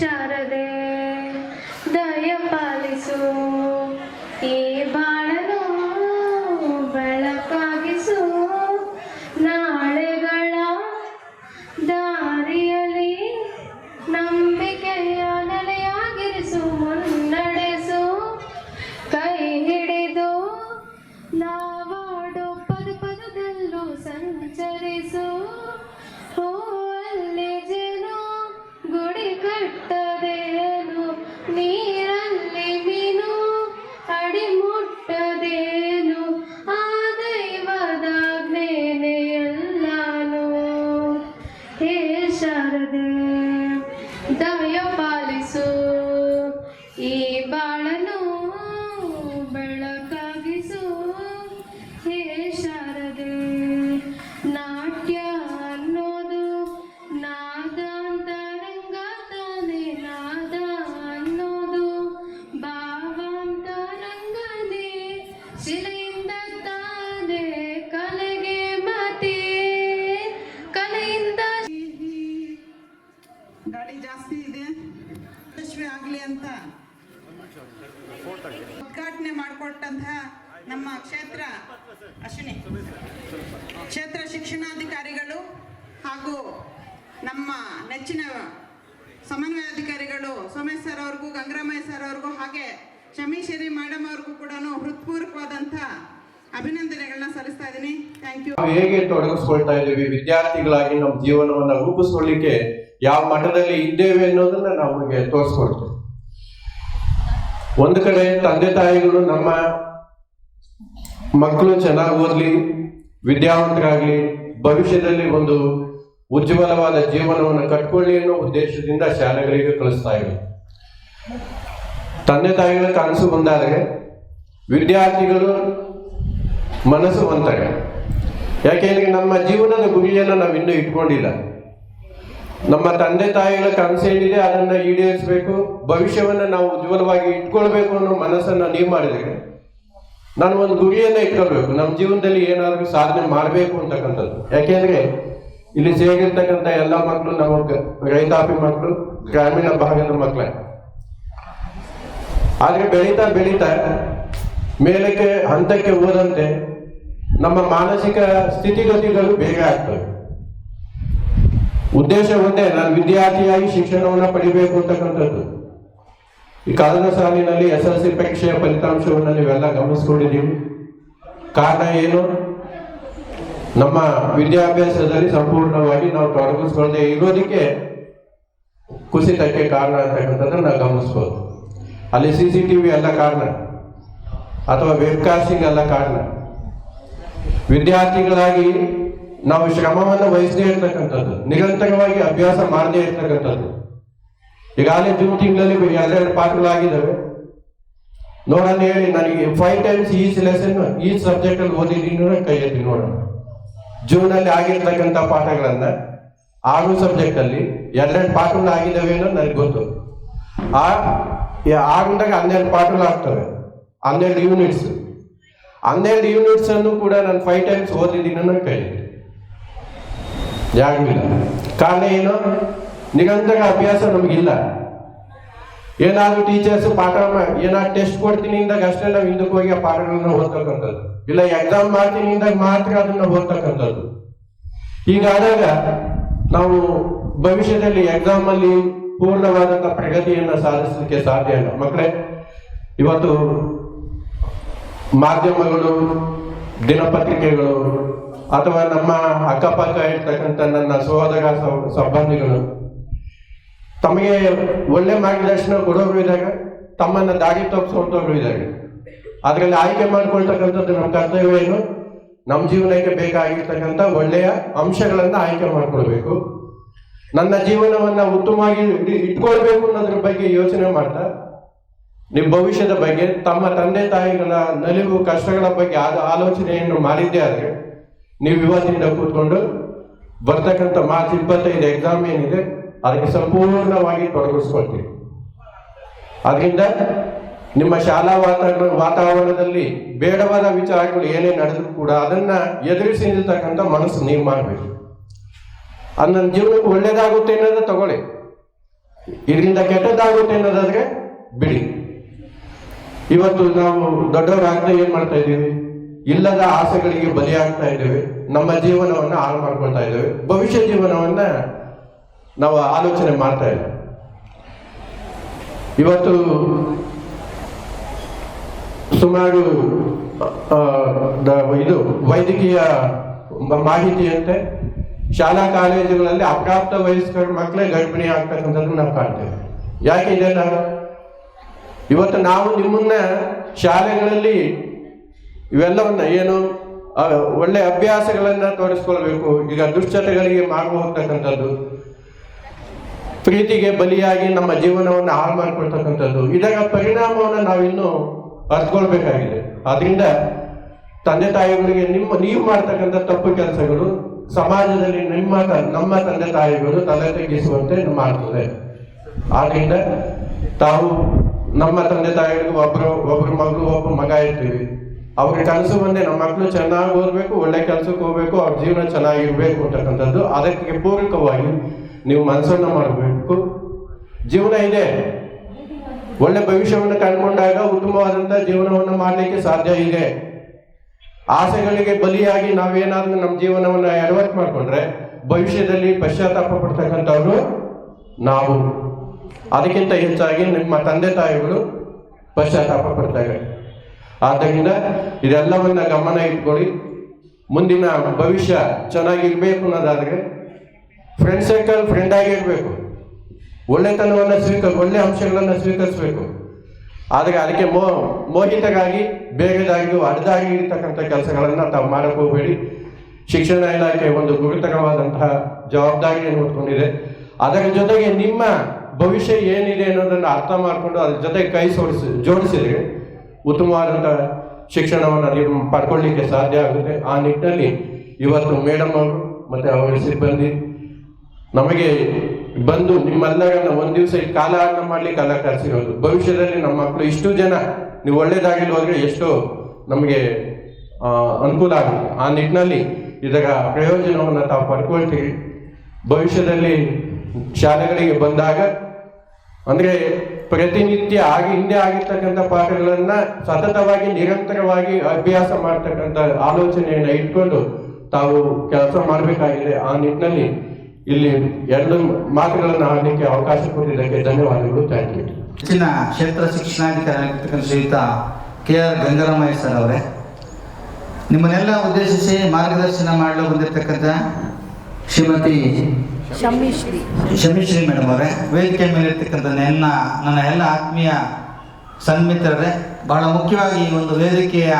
ಶಾರದೆ ದಯ ಪಾಲಿಸು ಆಗಲಿ ಅಂತ. ಉದ್ಘಾಟನೆ ಮಾಡಿಕೊಟ್ಟಂತಹ ನಮ್ಮ ಕ್ಷೇತ್ರ ಅಶ್ವಿನಿ. ಕ್ಷೇತ್ರ ಶಿಕ್ಷಣಾಧಿಕಾರಿಗಳು ಹಾಗೂ ನಮ್ಮ ನೆಚ್ಚಿನ ಸಮನ್ವಯಾಧಿಕಾರಿಗಳು ಸೋಮೇಶ್ ಸರ್ ಅವ್ರಿಗೂ, ಗಂಗರಾಮಯ್ಯ ಸರ್ ಅವ್ರಿಗೂ ಹಾಗೆ ಶಮೀಶೇರಿ ಮೇಡಮ್ ಅವ್ರಿಗೂ ಕೂಡ ಹೃತ್ಪೂರ್ವಕವಾದಂಥ ಅಭಿನಂದನೆಗಳನ್ನ ಸಲ್ಲಿಸ್ತಾ ಇದ್ದೀನಿ. ಥ್ಯಾಂಕ್ ಯು ಹೇಗೆ ತೊಡಗಿಸ್ಕೊಳ್ತಾ ಇದ್ದೀವಿ? ವಿದ್ಯಾರ್ಥಿಗಳಾಗಿ ನಮ್ಮ ಜೀವನವನ್ನ ರೂಪಿಸ್ಕೊಳ್ಳಿಕ್ಕೆ ಯಾವ ಮಟ್ಟದಲ್ಲಿ ಇದ್ದೇವೆ ಅನ್ನೋದನ್ನ ನಮಗೆ ತೋರಿಸ್ಕೊಡ್ತೇವೆ. ಒಂದು ಕಡೆ ತಂದೆ ತಾಯಿಗಳು ನಮ್ಮ ಮಕ್ಕಳು ಚೆನ್ನಾಗಿ ಓದಲಿ, ವಿದ್ಯಾವಂತರಾಗಲಿ, ಭವಿಷ್ಯದಲ್ಲಿ ಒಂದು ಉಜ್ವಲವಾದ ಜೀವನವನ್ನು ಕಟ್ಕೊಳ್ಳಿ ಅನ್ನೋ ಉದ್ದೇಶದಿಂದ ಶಾಲೆಗಳಿಗೆ ಕಳಿಸ್ತಾ ತಂದೆ ತಾಯಿಗಳ ಕನಸು ಬಂದಾದರೆ ವಿದ್ಯಾರ್ಥಿಗಳು ಮನಸ್ಸು ಅಂತಾರೆ ಯಾಕೆಂದ್ರೆ ನಮ್ಮ ಜೀವನದ ಗುರಿಯನ್ನು ನಾವು ಇನ್ನೂ ಇಟ್ಕೊಂಡಿಲ್ಲ. ನಮ್ಮ ತಂದೆ ತಾಯಿಗಳ ಕನಸೇನಿದೆ ಅದನ್ನ ಈಡೇರಿಸಬೇಕು. ಭವಿಷ್ಯವನ್ನ ನಾವು ಉಜ್ವಲವಾಗಿ ಇಟ್ಕೊಳ್ಬೇಕು ಅನ್ನೋ ಮನಸ್ಸನ್ನ ನೀವು ಮಾಡಿದ್ರೆ ನಾನು ಒಂದು ಗುರಿಯನ್ನ ಇಟ್ಕೊಳ್ಬೇಕು. ನಮ್ಮ ಜೀವನದಲ್ಲಿ ಏನಾದರೂ ಸಾಧನೆ ಮಾಡಬೇಕು ಅಂತಕ್ಕಂಥದ್ದು. ಯಾಕೆಂದ್ರೆ, ಇಲ್ಲಿ ಸೇರಿರ್ತಕ್ಕಂಥ ಎಲ್ಲ ಮಕ್ಕಳು ನಮ್ಮ ರೈತಾಪಿ ಮಕ್ಕಳು ಗ್ರಾಮೀಣ ಭಾಗದ ಮಕ್ಕಳೇ ಆದ್ರೆ ಬೆಳೀತಾ ಬೆಳೀತಾ, ಮೇಲಕ್ಕೆ ಹಂತಕ್ಕೆ ಹೋದಂತೆ ನಮ್ಮ ಮಾನಸಿಕ ಸ್ಥಿತಿಗತಿಗಳು ಬೇಗ ಆಗ್ತವೆ. ಉದ್ದೇಶ ಒಂದೇ, ನಾನು ವಿದ್ಯಾರ್ಥಿಯಾಗಿ ಶಿಕ್ಷಣವನ್ನು ಪಡಿಬೇಕು ಅಂತಕ್ಕಂಥದ್ದು. ಈ ಕಾಲದ ಸಾಲಿನಲ್ಲಿ ಎಸ್ ಎಲ್ ಸಿ ಪರೀಕ್ಷೆಯ ಫಲಿತಾಂಶವನ್ನು ನೀವೆಲ್ಲ ಗಮನಿಸ್ಕೊಂಡಿದ್ದೀವಿ ಕಾರಣ ಏನು? ನಮ್ಮ ವಿದ್ಯಾಭ್ಯಾಸದಲ್ಲಿ ಸಂಪೂರ್ಣವಾಗಿ ನಾವು ತೊಡಗಿಸ್ಕೊಳ್ಳದೆ ಇರೋದಕ್ಕೆ ಕುಸಿತಕ್ಕೆ ಕಾರಣ ಅಂತಕ್ಕಂಥದ್ದನ್ನು ನಾವು ಗಮನಿಸ್ಬೋದು. ಅಲ್ಲಿ ಸಿ ಸಿ ಟಿ ವಿ ಎಲ್ಲ ಕಾರಣ, ಅಥವಾ ವೆಬ್ಕಾಸ್ಟಿಂಗ್ ಎಲ್ಲ ಕಾರಣ. ವಿದ್ಯಾರ್ಥಿಗಳಾಗಿ ನಾವು ಶ್ರಮವನ್ನು ವಹಿಸದೇ ಇರ್ತಕ್ಕಂಥದ್ದು, ನಿರಂತರವಾಗಿ ಅಭ್ಯಾಸ ಮಾಡದೇ ಇರ್ತಕ್ಕಂಥದ್ದು. ಈಗಾಗಲೇ ಜೂನ್ ತಿಂಗಳಲ್ಲಿ ಎರಡೆರಡು ಪಾಠಗಳಾಗಿದ್ದಾವೆ ನೋಡೋಣ ಹೇಳಿ, ನನಗೆ ಫೈವ್ ಟೈಮ್ಸ್ ಈ ಲೆಸನ್ ಈ ಸಬ್ಜೆಕ್ಟ್ ಅಲ್ಲಿ ಓದಿದ್ದೀನಿ ಕೈ ಎತ್ತಿ ನೋಡೋಣ. ಜೂನ್ ಅಲ್ಲಿ ಆಗಿರ್ತಕ್ಕಂಥ ಪಾಠಗಳನ್ನ, ಆರು ಸಬ್ಜೆಕ್ಟ್ ಅಲ್ಲಿ ಎರಡೆರಡು ಪಾಠಗಳು ಆಗಿದ್ದಾವೆ ಅನ್ನೋದು ನನಗೆ ಗೊತ್ತು. ಆ ಆರುಂದಾಗ ಹನ್ನೆರಡು ಪಾಠಗಳು ಆಗ್ತವೆ. ಹನ್ನೆರಡು ಯೂನಿಟ್ಸ್ ಹನ್ನೆರಡು ಯೂನಿಟ್ಸ್ ಅನ್ನು ಕೂಡ ನಾನು ಫೈವ್ ಟೈಮ್ಸ್ ಓದಿದ್ದೀನಿ ಅನ್ನೋ ಕೈ ಯಾರಿಲ್ಲ ಕಾರಣ ಏನು? ನಿರಂತರ ಅಭ್ಯಾಸ ನಮಗಿಲ್ಲ. ಏನಾದ್ರು ಟೀಚರ್ಸ್ ಪಾಠ ಏನಾದ್ರು ಟೆಸ್ಟ್ ಕೊಡ್ತೀನಿ ಇಂದಾಗ ಅಷ್ಟೇ ನಾವು ಹಿಂದಕ್ಕೆ ಹೋಗಿ ಆ ಪಾಠಗಳನ್ನ ಓದ್ತಕ್ಕಂಥದ್ದು ಇಲ್ಲ ಎಕ್ಸಾಮ್ ಮಾಡ್ತೀನಿ ಇಂದಾಗ ಮಾತ್ರ ಅದನ್ನ ಓದ್ತಕ್ಕಂಥದ್ದು. ಹೀಗಾದಾಗ ನಾವು ಭವಿಷ್ಯದಲ್ಲಿ ಎಕ್ಸಾಮ್ ಅಲ್ಲಿ ಪೂರ್ಣವಾದಂತ ಪ್ರಗತಿಯನ್ನ ಸಾಧಿಸಲಿಕ್ಕೆ ಸಾಧ್ಯ ಇಲ್ಲ. ಮಕ್ಕಳೇ ಇವತ್ತು ಮಾಧ್ಯಮಗಳು, ದಿನಪತ್ರಿಕೆಗಳು ಅಥವಾ ನಮ್ಮ ಅಕ್ಕಪಕ್ಕ ಇರ್ತಕ್ಕಂಥ ನನ್ನ ಸಹೋದರ ಸಂಬಂಧಿಗಳು, ತಮಗೆ ಒಳ್ಳೆ ಮಾರ್ಗದರ್ಶನ ಕೊಡೋರು ಇದ್ದಾಗ, ತಮ್ಮನ್ನ ದಾರಿ ತಪ್ಪಿಸುವಂತವ್ರು ಇದ್ದಾಗ, ಅದರಲ್ಲಿ ಆಯ್ಕೆ ಮಾಡ್ಕೊಳ್ತಕ್ಕಂಥದ್ದು ನಮ್ಮ ಕರ್ತವ್ಯ ಏನು? ನಮ್ಮ ಜೀವನಕ್ಕೆ ಬೇಕಾಗಿರ್ತಕ್ಕಂಥ ಒಳ್ಳೆಯ ಅಂಶಗಳನ್ನು ಆಯ್ಕೆ ಮಾಡ್ಕೊಳ್ಬೇಕು. ನನ್ನ ಜೀವನವನ್ನ ಉತ್ತಮವಾಗಿ ಇಟ್- ಇಟ್ಕೊಳ್ಬೇಕು ಅನ್ನೋದ್ರ ಬಗ್ಗೆ ಯೋಚನೆ ಮಾಡ್ತಾ, ನಿಮ್ಮ ಭವಿಷ್ಯದ ಬಗ್ಗೆ, ತಮ್ಮ ತಂದೆ ತಾಯಿಗಳ ನಲಿವು, ಕಷ್ಟಗಳ ಬಗ್ಗೆ ಆದ ಆಲೋಚನೆಯನ್ನು ಮಾಡಿದ್ದೇ ಆದರೆ ನೀವು ಇವತ್ತಿಂದ ಕೂತ್ಕೊಂಡು ಬರ್ತಕ್ಕಂಥ ಮಾರ್ಚ್ ಇಪ್ಪತ್ತೈದು ಎಕ್ಸಾಮ್ ಏನಿದೆ, ಅದಕ್ಕೆ ಸಂಪೂರ್ಣವಾಗಿ ತೊಡಗಿಸ್ಕೊಳ್ತೀವಿ ಅದರಿಂದ ನಿಮ್ಮ ಶಾಲಾ ವಾತಾವರಣ, ವಾತಾವರಣದಲ್ಲಿ ಬೇಡವಾದ ವಿಚಾರಗಳು ಏನೇ ನಡೆದ್ರು ಕೂಡ ಅದನ್ನ ಎದುರಿಸಿ ನಿಲ್ತಕ್ಕಂಥ ಮನಸ್ಸು ನೀವು ಮಾಡಬೇಕು. ಅದು ನನ್ನ ಜೀವನಕ್ಕೆ ಒಳ್ಳೇದಾಗುತ್ತೆ ಅನ್ನೋದು ತಗೊಳ್ಳಿ. ಇದರಿಂದ ಕೆಟ್ಟದ್ದಾಗುತ್ತೆ ಅನ್ನೋದಾದ್ರೆ ಬಿಡಿ. ಇವತ್ತು ನಾವು ದೊಡ್ಡವರಾಗದೆ ಏನ್ ಮಾಡ್ತಾ ಇದ್ದೀವಿ? ಇಲ್ಲದ ಆಸೆಗಳಿಗೆ ಬಲಿಯಾಗ್ತಾ ಇದ್ದೇವೆ. ನಮ್ಮ ಜೀವನವನ್ನ ಹಾಳು ಮಾಡ್ಕೊಳ್ತಾ ಇದ್ದೇವೆ. ಭವಿಷ್ಯ ಜೀವನವನ್ನ ನಾವು ಆಲೋಚನೆ ಮಾಡ್ತಾ ಇಲ್ಲ ಇವತ್ತು ಸುಮಾರು ಇದು ವೈದ್ಯಕೀಯ ಮಾಹಿತಿಯಂತೆ ಶಾಲಾ ಕಾಲೇಜುಗಳಲ್ಲಿ ಅಪ್ರಾಪ್ತ ವಯಸ್ಕರ ಮಕ್ಕಳೇ ಗರ್ಭಿಣಿ ಆಗ್ತಕ್ಕಂಥದ್ದು ನಾವು ಕಾಣ್ತೇವೆ. ಯಾಕೆ ಇದೆಲ್ಲ? ಇವತ್ತು ನಾವು ನಿಮ್ಮನ್ನ ಶಾಲೆಗಳಲ್ಲಿ ಇವೆಲ್ಲವನ್ನ ಏನು ಒಳ್ಳೆ ಅಭ್ಯಾಸಗಳನ್ನ ತೋರಿಸ್ಕೊಳ್ಬೇಕು. ಈಗ ದುಶ್ಚಟಗಳಿಗೆ ಮಾರ್ಗ ಹೋಗ್ತಕ್ಕಂಥದ್ದು. ಪ್ರೀತಿಗೆ ಬಲಿಯಾಗಿ ನಮ್ಮ ಜೀವನವನ್ನು ಹಾಳು ಮಾಡಿಕೊಳ್ತಕ್ಕಂಥದ್ದು. ಇದರ ಪರಿಣಾಮವನ್ನು ನಾವಿನ್ನು ಅರ್ಥಕೊಳ್ಬೇಕಾಗಿದೆ ಆದ್ರಿಂದ ತಂದೆ ತಾಯಿಗಳಿಗೆ ನಿಮ್ಮ, ನೀವು ಮಾಡ್ತಕ್ಕಂಥ ತಪ್ಪು ಕೆಲಸಗಳು ಸಮಾಜದಲ್ಲಿ ನಿಮ್ಮ ನಮ್ಮ ತಂದೆ ತಾಯಿಗಳು ತಲೆ ತಗ್ಗಿಸುವಂತೆ ಮಾಡ್ತದೆ. ಆದ್ರಿಂದ ತಾವು ನಮ್ಮ ತಂದೆ ತಾಯಿಗಳಿಗೆ ಒಬ್ಬರು ಒಬ್ಬರು ಮಗಳು ಒಬ್ಬ ಮಗ ಇರ್ತೀವಿ. ಅವ್ರಿಗೆ ಕನಸು ಬಂದೆ ನಮ್ಮ ಮಕ್ಕಳು ಚೆನ್ನಾಗಿ ಓದ್ಬೇಕು, ಒಳ್ಳೆ ಕೆಲಸಕ್ಕೆ ಹೋಗ್ಬೇಕು, ಅವ್ರ ಜೀವನ ಚೆನ್ನಾಗಿರ್ಬೇಕು ಅಂತಕ್ಕಂಥದ್ದು ಅದಕ್ಕೆ ಪೂರಕವಾಗಿ ನೀವು ಮನಸ್ಸನ್ನು ಮಾಡಬೇಕು. ಜೀವನ ಇದೆ. ಒಳ್ಳೆ ಭವಿಷ್ಯವನ್ನು ಕಂಡುಕೊಂಡಾಗ ಉತ್ತಮವಾದಂಥ ಜೀವನವನ್ನು ಮಾಡಲಿಕ್ಕೆ ಸಾಧ್ಯ ಇದೆ. ಆಸೆಗಳಿಗೆ ಬಲಿಯಾಗಿ ನಾವೇನಾದ್ರೂ ನಮ್ಮ ಜೀವನವನ್ನು ಎಡವಟ್ ಮಾಡಿಕೊಂಡ್ರೆ ಭವಿಷ್ಯದಲ್ಲಿ ಪಶ್ಚಾತ್ತಾಪ ಪಡ್ತಕ್ಕಂಥವ್ರು ನಾವು. ಅದಕ್ಕಿಂತ ಹೆಚ್ಚಾಗಿ ನಿಮ್ಮ ತಂದೆ ತಾಯಿಗಳು ಪಶ್ಚಾತ್ತಾಪ ಪಡ್ತಾರೆ ಆದ್ದರಿಂದ ಇದೆಲ್ಲವನ್ನ ಗಮನ ಇಟ್ಕೊಳ್ಳಿ. ಮುಂದಿನ ಭವಿಷ್ಯ ಚೆನ್ನಾಗಿರ್ಬೇಕು ಅನ್ನೋದಾದ್ರೆ ಫ್ರೆಂಡ್ ಸರ್ಕಲ್ ಫ್ರೆಂಡ್ ಆಗಿರ್ಬೇಕು. ಒಳ್ಳೆತನವನ್ನು ಸ್ವೀಕರ್, ಒಳ್ಳೆ ಅಂಶಗಳನ್ನು ಸ್ವೀಕರಿಸಬೇಕು. ಆದರೆ ಅದಕ್ಕೆ ಮೋ, ಮೋಹಿತಗಾಗಿ ಬೇರೆದಾಗಿ ಅಡ್ಡದಾಗಿ ಇರ್ತಕ್ಕಂಥ ಕೆಲಸಗಳನ್ನು ತಾವು ಮಾಡಕ್ಕೆ ಶಿಕ್ಷಣ ಇಲಾಖೆ ಒಂದು ಗುರುತರವಾದಂತಹ ಜವಾಬ್ದಾರಿಯನ್ನು ಹೊತ್ಕೊಂಡಿದೆ. ಅದರ ಜೊತೆಗೆ ನಿಮ್ಮ ಭವಿಷ್ಯ ಏನಿದೆ ಅನ್ನೋದನ್ನು ಅರ್ಥ ಮಾಡಿಕೊಂಡು ಅದ್ರ ಜೊತೆ ಕೈ ಸೋಡಿಸಿ ಜೋಡಿಸಿದ್ರೆ ಉತ್ತಮವಾದಂತಹ ಶಿಕ್ಷಣವನ್ನು ನೀವು ಪಡ್ಕೊಳ್ಳಿಕ್ಕೆ ಸಾಧ್ಯ ಆಗುತ್ತೆ. ಆ ನಿಟ್ಟಿನಲ್ಲಿ ಇವತ್ತು ಮೇಡಮ್ ಅವರು ಮತ್ತೆ ಅವರ ಸಿಬ್ಬಂದಿ ನಮಗೆ ಬಂದು ನಿಮ್ಮೆಲ್ಲರನ್ನ ಒಂದು ದಿವಸ ಈ ಕಾಲಹರಣ ಮಾಡ್ಲಿಕ್ಕೆ ಕಾಲ ಕರೆಸಿರೋದು. ಭವಿಷ್ಯದಲ್ಲಿ ನಮ್ಮ ಮಕ್ಕಳು ಇಷ್ಟು ಜನ ನೀವು ಒಳ್ಳೇದಾಗಿಲ್ಲ ಹೋದ್ರೆ ಎಷ್ಟೋ ನಮಗೆ ಅನುಕೂಲ ಆಗುತ್ತೆ. ಆ ನಿಟ್ಟಿನಲ್ಲಿ ಇದರ ಪ್ರಯೋಜನವನ್ನು ತಾವು ಪಡ್ಕೊಳ್ತೀವಿ. ಭವಿಷ್ಯದಲ್ಲಿ ಶಾಲೆಗಳಿಗೆ ಬಂದಾಗ ಅಂದ್ರೆ ಪ್ರತಿನಿತ್ಯ ಆಗಿ ಹಿಂದೆ ಆಗಿರ್ತಕ್ಕಂಥ ಪಾಠಗಳನ್ನ ಸತತವಾಗಿ ನಿರಂತರವಾಗಿ ಅಭ್ಯಾಸ ಮಾಡ್ತಕ್ಕಂಥ ಆಲೋಚನೆಯನ್ನ ಇಟ್ಕೊಂಡು ತಾವು ಕೆಲಸ ಮಾಡಬೇಕಾಗಿದೆ ಆ ನಿಟ್ಟಿನಲ್ಲಿ ಇಲ್ಲಿ ಎರಡು ಮಾತುಗಳನ್ನು ಆಡಲಿಕ್ಕೆ ಅವಕಾಶ ಕೊಟ್ಟಿದ್ದಕ್ಕೆ ಧನ್ಯವಾದಗಳು. ಥ್ಯಾಂಕ್ ಯು ಹೆಚ್ಚಿನ ಕ್ಷೇತ್ರ ಶಿಕ್ಷಣಾಧಿಕಾರಿಯಾಗಿರ್ತಕ್ಕಂಥ ಶ್ರೀಯುತ ಕೆ ಆರ್ ಗಂಗರಾಮಯ್ಯ ಸರ್ ಅವರೇ, ನಿಮ್ಮನ್ನೆಲ್ಲ ಉದ್ದೇಶಿಸಿ ಮಾರ್ಗದರ್ಶನ ಮಾಡಲು ಬಂದಿರತಕ್ಕಂಥ ಶ್ರೀಮತಿ ಶಮಿಶ್ರೀ ಮೇಡಮ್ ಅವರೇ, ವೇದಿಕೆ ಮೇಲೆ ಇರ್ತಕ್ಕಂಥ ನನ್ನ ನನ್ನ ಎಲ್ಲ ಆತ್ಮೀಯ ಸನ್ಮಿತ್ರರೇ, ಬಹಳ ಮುಖ್ಯವಾಗಿ ಈ ಒಂದು ವೇದಿಕೆಯ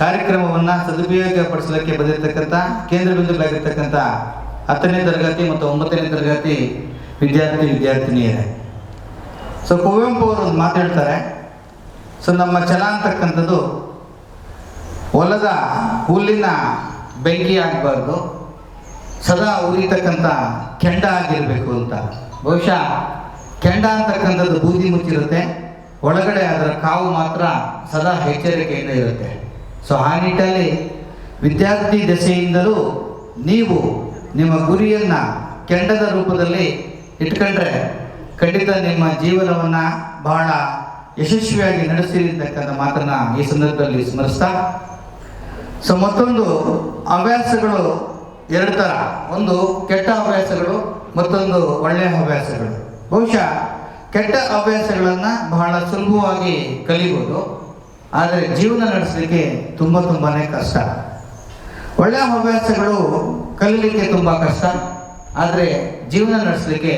ಕಾರ್ಯಕ್ರಮವನ್ನು ಸದುಪಯೋಗಪಡಿಸಲಿಕ್ಕೆ ಬಂದಿರತಕ್ಕಂಥ ಕೇಂದ್ರ ಬಿಂದುಗಳಾಗಿರ್ತಕ್ಕಂಥ ಹತ್ತನೇ ತರಗತಿ ಮತ್ತು ಒಂಬತ್ತನೇ ತರಗತಿ ವಿದ್ಯಾರ್ಥಿ ವಿದ್ಯಾರ್ಥಿನಿಯರೇ. ಸೊ ಕುವೆಂಪು ಅವರು ಒಂದು ಮಾತಾಡ್ತಾರೆ ಸೊ ನಮ್ಮ ಛಲ ಅಂತಕ್ಕಂಥದ್ದು ಹೊಲದ ಹುಲ್ಲಿನ ಬೆಂಕಿ ಆಗಬಾರ್ದು. ಸದಾ ಉರಿತಕ್ಕಂಥ ಕೆಂಡ ಆಗಿರಬೇಕು ಅಂತ. ಬಹುಶಃ ಕೆಂಡ ಅಂತಕ್ಕಂಥದ್ದು ಬೂದಿ ಮುಚ್ಚಿರುತ್ತೆ. ಒಳಗಡೆ ಅದರ ಕಾವು ಮಾತ್ರ ಸದಾ ಎಚ್ಚರಿಕೆಯಿಂದ ಇರುತ್ತೆ. ಸೊ ಆ ನಿಟ್ಟಲ್ಲಿ ವಿದ್ಯಾರ್ಥಿ ದಶೆಯಿಂದಲೂ ನೀವು ನಿಮ್ಮ ಗುರಿಯನ್ನು ಕೆಂಡದ ರೂಪದಲ್ಲಿ ಇಟ್ಕೊಂಡ್ರೆ ಖಂಡಿತ ನಿಮ್ಮ ಜೀವನವನ್ನು ಬಹಳ ಯಶಸ್ವಿಯಾಗಿ ನಡೆಸಿರಿತಕ್ಕಂಥ ಮಾತನ್ನು ಈ ಸಂದರ್ಭದಲ್ಲಿ ಸ್ಮರಿಸ್ತಾ. ಸೊ ಮತ್ತೊಂದು ಹವ್ಯಾಸಗಳು ಎರಡು ಥರ ಒಂದು ಕೆಟ್ಟ ಹವ್ಯಾಸಗಳು, ಮತ್ತೊಂದು ಒಳ್ಳೆಯ ಹವ್ಯಾಸಗಳು. ಬಹುಶಃ ಕೆಟ್ಟ ಹವ್ಯಾಸಗಳನ್ನು ಬಹಳ ಸುಲಭವಾಗಿ ಕಲಿಬೋದು, ಆದರೆ ಜೀವನ ನಡೆಸಲಿಕ್ಕೆ ತುಂಬ ತುಂಬಾ ಕಷ್ಟ. ಒಳ್ಳೆಯ ಹವ್ಯಾಸಗಳು ಕಲಿಲಿಕ್ಕೆ ತುಂಬ ಕಷ್ಟ, ಆದರೆ ಜೀವನ ನಡೆಸಲಿಕ್ಕೆ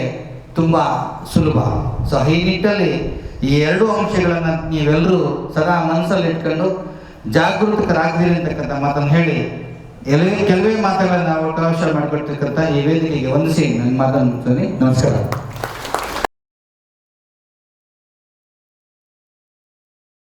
ತುಂಬ ಸುಲಭ. ಸೊ ಈ ನಿಟ್ಟಲ್ಲಿ ಈ ಎರಡು ಅಂಶಗಳನ್ನು ನೀವೆಲ್ಲರೂ ಸದಾ ಮನಸ್ಸಲ್ಲಿ ಇಟ್ಕೊಂಡು ಜಾಗೃತರಾಗ್ದಿರಿ ಅಂತಕ್ಕಂಥ ಮಾತನ್ನು ಹೇಳಿ ಎಲ್ಲವೇ ಕೆಲವೇ ಮಾತುಗಳನ್ನು ಅವಕಾಶ ಮಾಡಿಕೊಡ್ತಕ್ಕಂಥ ಈ ವೇದಿಕೆಗೆ ವಂದಿಸಿ ನನ್ನ ಮಾತನ್ನು ಮುಗ್ತೀನಿ ನಮಸ್ಕಾರ.